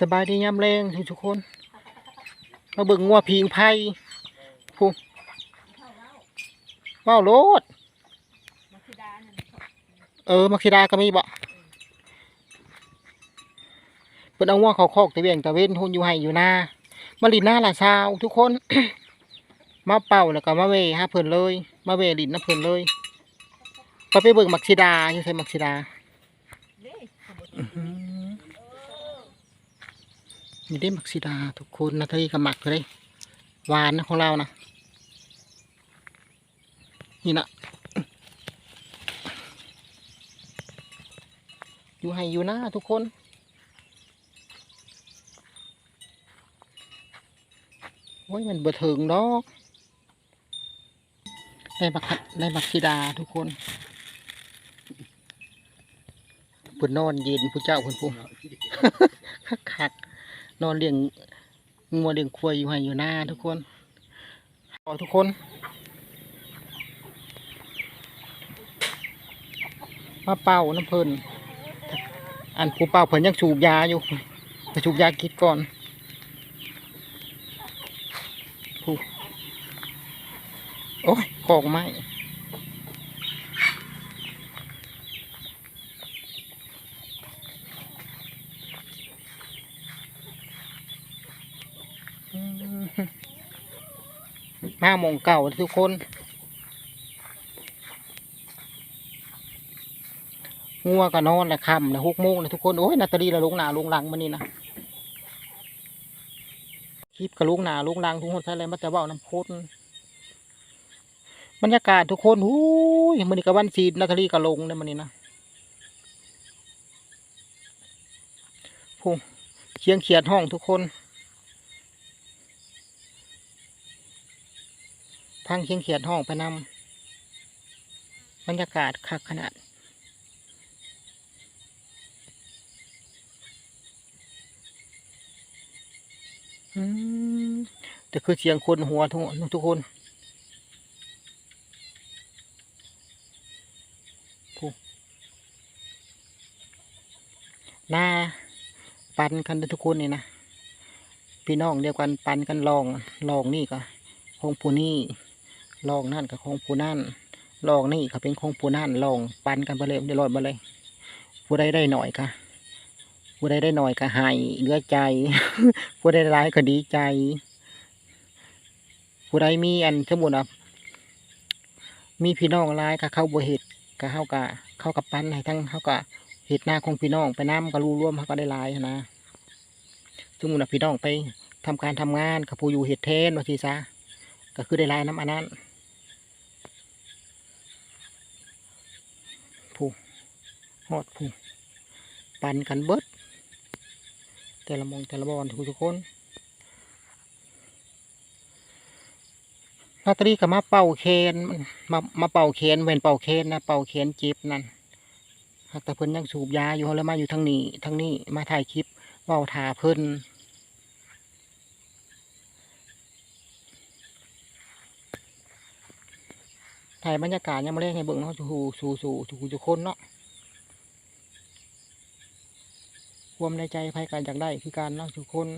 สบายดียามแรงทุกคน มาเบิ่งงัวพิงไผ่ผู้ว้าโลดเออมักซิดาก็มีบ่เพิ่นเอางัวเขาคอกตะเวียงตะเว้นหุ่นอยู่ให้อยู่หน้ามาลินหน้าละชาวทุกคน มาเป่าแล้วก็มาเวหาเพิ่นเลย มาเวลินน้ำเพิ่นเลยก็ไปเบิ่งมักซิดาอยู่ใส่มักซิดา นี่ได้มักซิดาทุกคนนาทีกับหมักเลยหวานนะของเรานะนี่นะอยู่ให้อยู่นะทุกคนโอ้ยมันเบื่อถึงดอกได้บักได้บักซิดาทุกคนพิ่นนอนเย็นผู้เจ้าพิ่นผู้คัก นอนเลี้ยงงัวเลี้ยงควายอยู่ให้อยู่หน้าทุกคนขอทุกคน มาเป่าน้ำเพลินอันผู้เป่าเพิ่นยังสูบยาอยู่ไปสูบยากิดก่อนผู้โอ้ยกอกไม้ มาหมองเก่าทุกคน งัวก็นอนละค่ำนะหกโมงนะทุกคน โอ้ยนาตาลีละลงหนาลงหลังมานี่นะคลิปกับลงหนาลงหลังทุกคนใช่เลยมาแต่เว่าน้ำพุนบรรยากาศทุกคนหูยมันนี่กับวันซีนนาตาลีก็ลงเนี่ยมันนี่นะพูเชียงเขียดห้องทุกคน พังเชียงเขียดห้องไปนำบรรยากาศคักขนาดอืมแต่คือเสียงคนหัวทุกทุกคนหน้าปันกันทุกคนนี่นะพี่น้องเดียวกันปันกันลองลองนี่ก็ของผู้นี่ ลองนั่นกับของผู้นั่นลองนี่ก็เป็นของผู้นั่นลองปันกันไปเลยเดี๋ยวรอดมาเลย ผู้ใดได้หน่อยค่ะ ผู้ใดได้หน่อยก็ให้เหลือใจ ผู้ใดร้ายก็ดีใจ ผู้ใดมีอันสมมุติว่ามีพี่น้องร้ายก็เข้าบ่เห็ดก็เข้ากับเข้ากับปั้นให้ทั้งเข้ากับเห็ดหน้าของพี่น้องไปน้ำก็รู้ร่วมเขาก็ได้หลายนะสมมุติว่าพี่น้องไปทำการทำงานกับผู้อยู่เห็ดเทนว่าทีซะก็คือได้หลายน้ำอันนั้นผู้ ฮอดผู้ปันกันเบิด แต่ละมองแต่ละบอลทุกทุกคนลอตเตอรี่ก็มาเป่าเคนมันมามาเป่าเคนเว้นเป่าเคนนะเป่าเคนจิบนั่นหากแต่เพิ่นยังสูบยาอยู่แล้วมาอยู่ทางนี้ทางนี้มาถ่ายคลิปเว้าถาเพิ่นถ่ายบรรยากาศยังมาเล่นให้เบิ่งเนาะสู่สู่สู่ทุกทุกคนเนาะ ความในใจไผก็อยากได้คือการเนาะทุกคน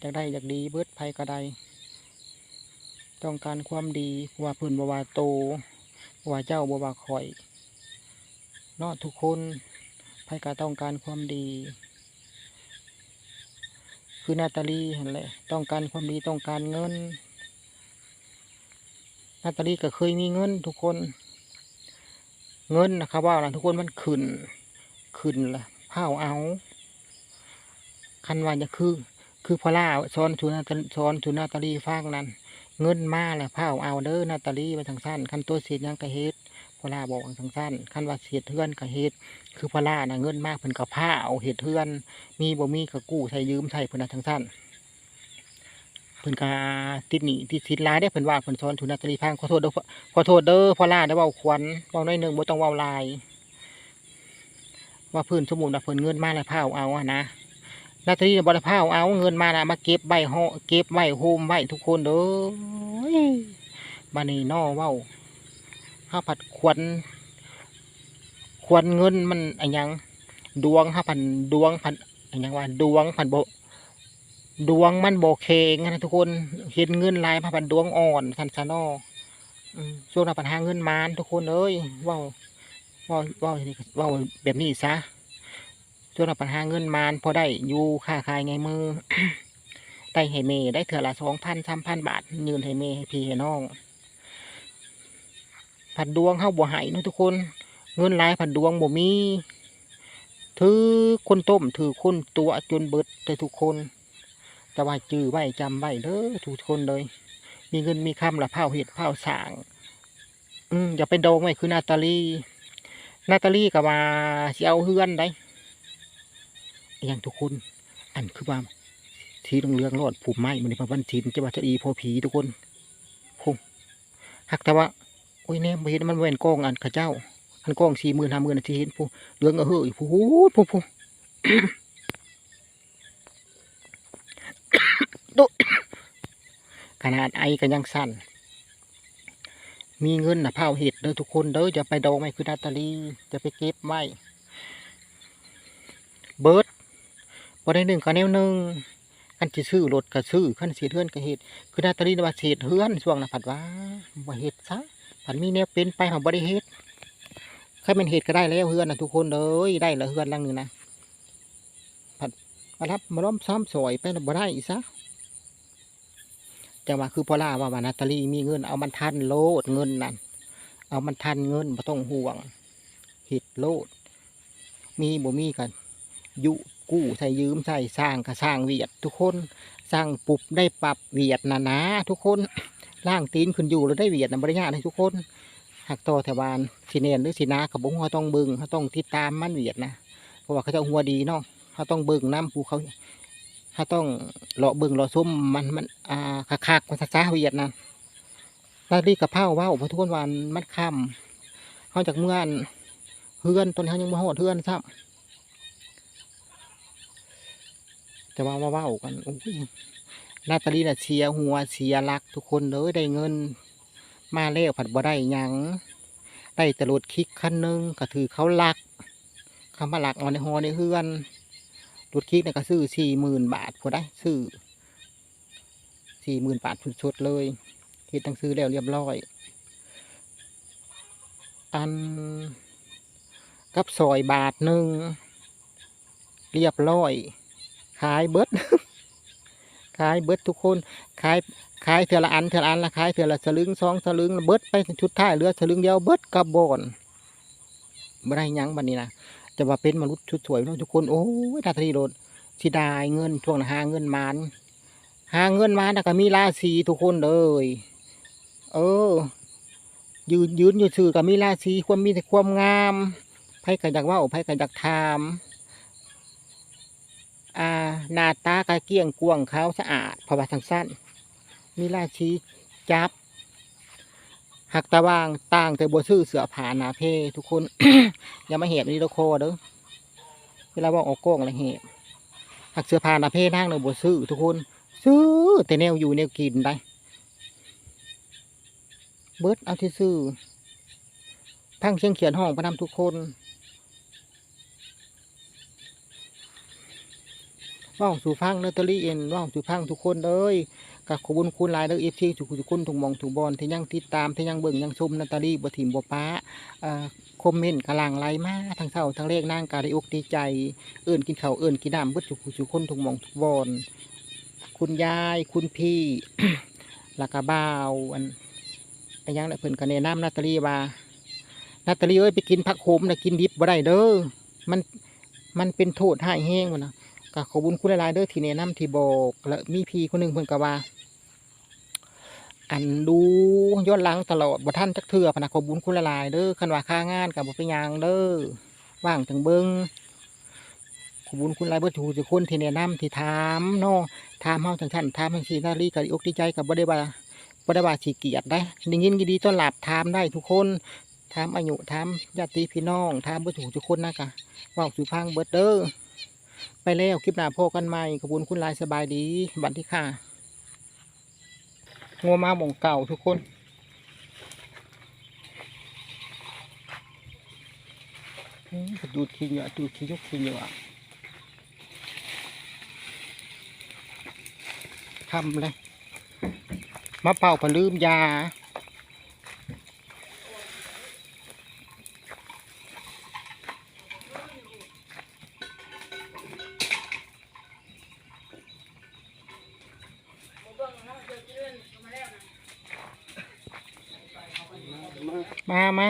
อยากได้อยากดีเบิดไผก็ไดต้องการความดีว่าพื้นบวาโตว่าเจ้าบวาข่อยเนาะทุกคนไผก็ต้องการความดี คือนาตาลีเห็นแหละต้องการความดีต้องการเงิน นาตาลีก็เคยมีเงิน ทุกคน เงินนะครับว่าล่ะทุกคนมันขึ้นขึ้นละเผาเอา คันว่าจะคือ คือพอล่าซ้อนชูนาตซ้อนชูนาตาลีฟางนั้น เงินมาแหละผ้าเอาเด้อนาตาลีไปทางสั้นคันตัวเสียยังกระเฮ็ดพอล่าบอกทางสั้นคันว่าเสียเทือนกระเฮ็ดคือพอล่าน่ะเงินมากเพิ่นกับผ้าเอาเฮ็ดเทือน มีบ่มีกระกู้ใช้ยืมใช้เพิ่นน่ะทางสั้นเพิ่นกะติดหนี้ติดสินหลายได้เพิ่นว่าเพิ่นซ้อนชูนาตาลีฟางขอโทษเด้อขอโทษเด้อพอล่าได้เว้าควันเว้าน้อยหนึ่งบ่ต้องเว้าลาย ว่าเพิ่นสมมุติว่าเพิ่นเงินมาแล้วผ้าเอาอะนะ นาทีบริภาพเอาเงินมานะมาเก็บใบห่อเก็บไว้โฮมไว้ทุกคนเด้อบานนี้นอเว้าห้าผัดควนควนเงินมันอะไรยังดวงห้าพันดวงพันอันยังว่าดวงผันโบดวงมันโบเคงนะทุกคนเห็นเงินลายมาผันดวงอ่อนสันสนอช่วงนั้นปัญหาเงินมานทุกคนเอ้ยว่าว่าว่าว่าแบบนี้ซะ ช่วนั้นปัญหาเงินมานพอได้อยู่ค่าขายไงมือได้ให้เมได้เถื่อละสองพันสามพันบาท ยืนให้เมให้พี่ให้น้อง ผัดดวงเข้าบ่ใหายนะทุกคน เงินหลายผัดดวงบ่มี ถือคนต้มถือคนตัวจนเบิดแต่ทุกคน แต่ว่าจื้อไว้จำไว้เด้อทุกคนเลย มีเงินมีคำละเผาเห็ดเผาสาง อืมอย่าไปโดงไว้คือนาตาลีนาตาลีกับว่าสิเอาเฮือนได้ อย่างทุกคน อันคือว่าทีเรื่องรอดผูกไม้มันในพระวันทีมจะว่าจะอีพอผีทุกคนพงหักแต่ว่าโอ้ยแน่บ่เห็นมันเว้นกล้องอันข้าเจ้า อันกล้องสี่หมื่นห้าหมื่นนทีเห็นผู้เรื่องเออเฮ้ยผู้หูผู้ผู้ดุขนาดไอกันยังสั่น มีเงินนะเผาเห็ดเด้อทุกคนเด้อจะไปดองไม่คือนาตาลีจะไปเก็บไว้เบิร์ด พอได้หนึ่งก็แนวหนึ่งขันจะซื้อรถก็ซื้อขันเสียเทือนก็เห็ดคือนาตาลีนว่าเศษเฮือนช่วงนะผัดว่าว่เห็ดซะผัดมีแนวเป็นไปของบริเฮ็ดใครเป็นเห็ดก็ได้แล้วเฮือนนะทุกคนเด้ยได้แล้วเฮือนลังหนึงนะผัดมารับมาล้อมซ้ำซอยไปบ่ได้อีกซะจะว่าคือพอล่าว่าว่านาตาลีมีเงิน เอามันทันโลดเงินนั่นเอามันทันเงินไม่ต้องห่วงเห็ดโลด มีบ่มีกันยุ กู้ใส่ยืมใส่สร้างก็สร้างเวียดทุกคนสร้างปุบได้ปรับเวียดนะนะทุกคนล่างตีนขึ้นอยู่แล้วได้เวียดนะบริญาให้ทุกคนหักต่อแถวบานสีเนนหรือสีนากับบุ้งเขาต้องเบึงเขาต้องติดตามมันเวียดนะเพราะว่าเขาจะหัวดีเนาะเขาต้องเบิ่งน้ำภูเขาถ้าต้องเลาะเบิ่งเลาะส้มมันมันอ่าคักคักๆภาษาเวียดนะลาดีกับเผาว้าเพระทุกคนวันมันค่ำเขาจากเมื่อนเฮือนตอนนี้เขายังมาหอดเฮือนซ้ำ แต่ว่าว่าเว้ากันโอ้ยนาตาลีน่ะเสียหัวเสียรักทุกคนเลยได้เงิน มาแล้วผัดบ่ได้หยังได้แต่รถคลิกคันหนึ่งก็ถือเขาลักคำว่าลักเอาในหอในเฮือนรถคลิกเนี่ยก็ซื้อสี่หมื่นบาทพอได้ซื้อสี่หมื่นบาทชุดๆเลยคิดตั้งซื้อแล้วเรียบร้อย อันกับซอยบาทหนึ่งเรียบร้อย ขายเบิดขายเบิดทุกคนขายขายเถื่อละอันเถื่อละอันละขายเถื่อละสลึงสองสลึงเบิดไปชุดท้ายเหลือสลึงเดียวเบิดกับบอนไม่ได้ยังบันนี้นะจะว่าเป็นมนุษย์ชุดสวยทุกคนโอ้ยนาทีโดดสิได้เงินช่วงหาเงินมานหาเงินมาแล้วก็มีราศีทุกคนเลยเออ ยืนยืนอยู่ซื่อก็มีราศีความมีแต่ความงามไพ่กันอยากว่าไพ่กันอยากถาม อ่าหน้าตากะเกี้ยงกวางขาสะอาดเพราะว่าทางสั้นมีราศีจับหักตะวางต่างแต่บัวซื้อเสือผาหนาเพทุกคน อย่ามาเห็บนี่ตะโคเด้อเวลาว่าออกกล้องอะไรเห็บหักเสือผาหนาเพนั่งเลยบัวซื้อทุกคน ซื้อแต่แนวอยู่แนวกินได้เบิร์ดเอาที่ซื้อพังเชียงเขียนห้องประนำทุกคน ว่าวสู่พังเนอตอรี่เอ็นว่าวสู่พังทุกคนเลยกับขบุญคุณหลายเด้อเอฟซีทุกทุกคนทุกมองทุกบอลที่ยังติดตามที่ยังเบิ่งยังชมนาตาลีบัถิ่มบัป้าอ่อคอมเมนต์กำลังไลมาทั้งเศร้าทั้งเลขนั่งการดีอกดีใจ เอื่นกินข้าวเอื่นกินน้ำเบิดทุกทุกคนทุกมองทุกบอลคุณยายคุณพี่ลากาบ่าวอันอันยังเพิ่นก็แนะนำนาตาลีว่านาตาลีเอ้ยไปกินผักโขมนะกินดิบบ่ได้เด้อมันมันเป็นโทษให้แห้งมันนะ ก็ขอบุญคุณหลายๆเด้อที่แนะนำที่บอกและมีพี่คนหนึ่งเพิ่นก็ว่า อันดูย้อนหลังตลอดบ่ท่านจักเทื่อพะนะขอบุญคุณหลายๆเด้อคันว่าค่างานกับบ่เป็นหยังเด้อว่างจังเบิงขอบุญคุณหลายเบิดทุกคนที่แนะนำที่ถามเนาะถามเฮาจังซั่นถามจังซี่นาลีก็ดีอกดีใจกับบ่ได้ว่าบ่ได้ว่าสิเกียดได้ได้ยินดีต้อนรับถามได้ทุกคนถามอายุถามญาติพี่น้องถามเบ่ถูกทุกคนนะกะเว้าสู่พังเบิดเด้อ ไปแล้วคลิปหน้าพบกันใหม่ขอบคุณคุณลายสบายดีบัตรที่ค่ะงัวมาบ่งเก่าทุกคนดูดขี้เหยอะดูดขี้ยกขี้เหยอะทำเลยมะเป่าผลืมยา มามา